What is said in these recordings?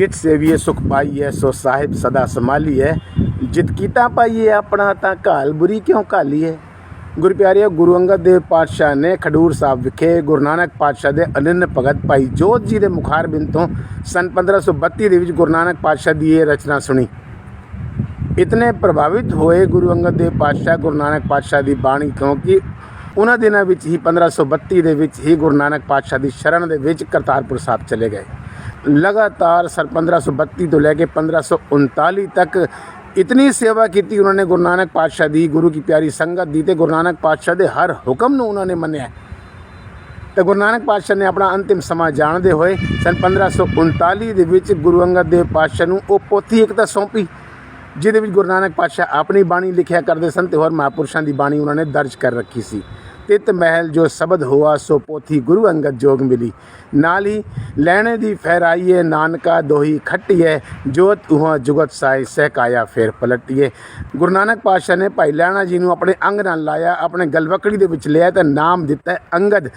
ਜਿਤ ਸੇਵੀਏ ਸੁਖ ਪਾਈਐ ਸੋ ਸਾਹਿਬ ਸਦਾ ਸੰਭਾਲੀਐ ਜਿਤ ਕੀਤਾ ਪਾਈਏ ਆਪਣਾ ਤਾਂ ਘਾਲ, ਬੁਰੀ ਕਿਉਂ ਘਾਲੀਏ ਗੁਰੂ ਪਿਆਰਿਓ, ਗੁਰੂ ਅੰਗਦ ਦੇਵ ਪਾਤਸ਼ਾਹ ਨੇ ਖਡੂਰ ਸਾਹਿਬ ਵਿਖੇ ਗੁਰੂ ਨਾਨਕ ਪਾਤਸ਼ਾਹ ਦੇ ਅਨੰਨ ਭਗਤ ਭਾਈ ਜੋਤ ਜੀ ਦੇ ਮੁਖਾਰ ਬਿੰਦ ਤੋਂ ਸਨ 1532 ਦੇ ਵਿੱਚ ਗੁਰੂ ਨਾਨਕ ਪਾਤਸ਼ਾਹ ਦੀ ਇਹ ਰਚਨਾ ਸੁਣੀ। ਇਤਨੇ ਪ੍ਰਭਾਵਿਤ ਹੋਏ ਗੁਰੂ ਅੰਗਦ ਦੇਵ ਪਾਤਸ਼ਾਹ, ਗੁਰੂ ਨਾਨਕ ਪਾਤਸ਼ਾਹ ਦੀ ਬਾਣੀ ਕਿਉਂਕਿ ਉਹਨਾਂ ਦਿਨਾਂ ਵਿੱਚ ਹੀ 1532 ਦੇ ਵਿੱਚ ਹੀ ਗੁਰੂ ਨਾਨਕ ਪਾਤਸ਼ਾਹ ਦੀ ਸ਼ਰਨ ਦੇ ਵਿੱਚ ਕਰਤਾਰਪੁਰ ਸਾਹਿਬ ਚਲੇ ਗਏ। ਲਗਾਤਾਰ ਸਰ 1532 ਤੋਂ ਲੈ ਕੇ 1539 ਤੱਕ ਇਤਨੀ ਸੇਵਾ ਕੀਤੀ ਉਹਨਾਂ ਨੇ। ਗੁਰੂ ਨਾਨਕ ਪਾਤਸ਼ਾਹ ਦੀ, ਗੁਰੂ ਕੀ ਪਿਆਰੀ ਸੰਗਤ ਦੀ ਤੇ ਗੁਰੂ ਨਾਨਕ ਪਾਤਸ਼ਾਹ ਦੇ ਹਰ ਹੁਕਮ ਨੂੰ ਉਹਨਾਂ ਨੇ ਮੰਨਿਆ। ਤੇ ਗੁਰੂ ਨਾਨਕ ਪਾਤਸ਼ਾਹ ਨੇ ਆਪਣਾ ਅੰਤਿਮ ਸਮਾਂ ਜਾਣਦੇ ਹੋਏ ਸਨ 1539 ਦੇ ਵਿੱਚ ਗੁਰੂ ਅੰਗਦ ਦੇਵ ਪਾਤਸ਼ਾਹ ਨੂੰ ਉਹ ਪੋਥੀ ਇੱਕ ਤਾਂ ਸੌਂਪੀ, ਜਿਹਦੇ ਵਿੱਚ ਗੁਰੂ ਨਾਨਕ ਪਾਤਸ਼ਾਹ ਆਪਣੀ ਬਾਣੀ ਲਿਖਿਆ ਕਰਦੇ ਸਨ ਤੇ ਹੋਰ ਮਹਾਂਪੁਰਸ਼ਾਂ ਦੀ ਬਾਣੀ ਉਹਨਾਂ ਨੇ ਦਰਜ ਕਰ ਰੱਖੀ ਸੀ। ਤਿਤ ਮਹਿਲ ਜੋ ਸ਼ਬਦ ਹੋਆ, ਸੋ ਪੋਥੀ ਗੁਰੂ ਅੰਗਦ ਜੋਗ ਮਿਲੀ। ਨਾਲ ਹੀ ਲੈਣੇ ਦੀ ਫਹਿਰਾਈਏ, ਨਾਨਕਾ ਦੋਹੀ ਖੱਟੀਏ ਜੋਤ ਉਹਾਂ ਜੁਗਤ ਸਾਈ ਸਹਿਕਾਇਆ ਫੇਰ ਪਲਟੀਏ ਗੁਰੂ ਨਾਨਕ ਪਾਤਸ਼ਾਹ ਨੇ ਭਾਈ ਲਹਿਣਾ ਜੀ ਨੂੰ ਆਪਣੇ ਅੰਗ ਨਾਲ ਲਾਇਆ, ਆਪਣੇ ਗਲਵਕੜੀ ਦੇ ਵਿੱਚ ਲਿਆ ਤੇ ਨਾਮ ਦਿੱਤਾ ਅੰਗਦ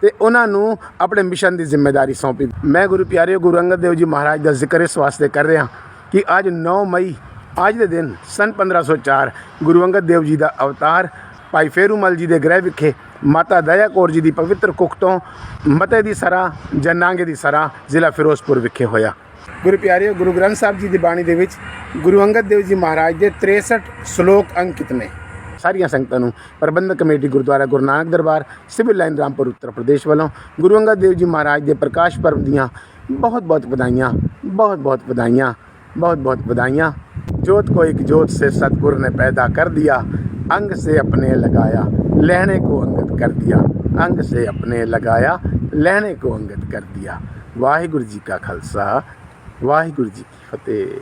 ਤੇ ਉਹਨਾਂ ਨੂੰ ਆਪਣੇ ਮਿਸ਼ਨ ਦੀ ਜ਼ਿੰਮੇਵਾਰੀ ਸੌਂਪੀ। ਮੈਂ ਗੁਰੂ ਪਿਆਰੇ ਗੁਰੂ ਅੰਗਦ ਦੇਵ ਜੀ ਮਹਾਰਾਜ ਦਾ ਜ਼ਿਕਰ ਇਸ ਵਾਸਤੇ ਕਰ ਰਿਹਾ ਕਿ ਅੱਜ 9 ਮਈ, ਅੱਜ ਦੇ ਦਿਨ ਸਨ 1504 ਗੁਰੂ ਅੰਗਦ ਦੇਵ ਜੀ ਦਾ ਅਵਤਾਰ ਭਾਈ ਫੇਰੂਮਲ ਜੀ ਦੇ ਗ੍ਰਹਿ ਵਿਖੇ ਮਾਤਾ ਦਇਆ ਕੌਰ ਜੀ ਦੀ ਪਵਿੱਤਰ ਕੁੱਖ ਤੋਂ ਮਤੇ ਦੀ ਸਰਾ ਜਨਾਂਗੇ ਦੀ ਸਰਾ ਜ਼ਿਲ੍ਹਾ ਫਿਰੋਜ਼ਪੁਰ ਵਿਖੇ ਹੋਇਆ। ਗੁਰੂ ਪਿਆਰੇ ਗੁਰੂ ਗ੍ਰੰਥ ਸਾਹਿਬ ਜੀ ਦੀ ਬਾਣੀ ਦੇ ਵਿੱਚ ਗੁਰੂ ਅੰਗਦ ਦੇਵ ਜੀ ਮਹਾਰਾਜ ਦੇ 63 ਸ਼ਲੋਕ ਅੰਕਿਤ ਨੇ। ਸਾਰੀਆਂ ਸੰਗਤਾਂ ਨੂੰ ਪ੍ਰਬੰਧਕ committee Gurdwara Guru Nanak Darbar, civil line Rampur, Uttar Pradesh ਵੱਲੋਂ ਗੁਰੂ ਅੰਗਦ ਦੇਵ ਜੀ ਮਹਾਰਾਜ ਦੇ ਪ੍ਰਕਾਸ਼ ਪਰਬ ਦੀਆਂ ਬਹੁਤ ਬਹੁਤ ਵਧਾਈਆਂ ਬਹੁਤ ਬਹੁਤ ਵਧਾਈਆਂ ਬਹੁਤ ਬਹੁਤ ਵਧਾਈਆਂ। ਜੋਤ ਕੋ ਇੱਕ ਜੋਤ ਸੇ ਸਤਗੁਰ ਨੇ ਪੈਦਾ ਕਰ ਦਿਆ। अंग से अपने लगाया लहने को अंगत कर दिया अंग से अपने लगाया लहने को अंगत कर दिया वाहिगुरु जी का खालसा वाहिगुरु जी की फतेह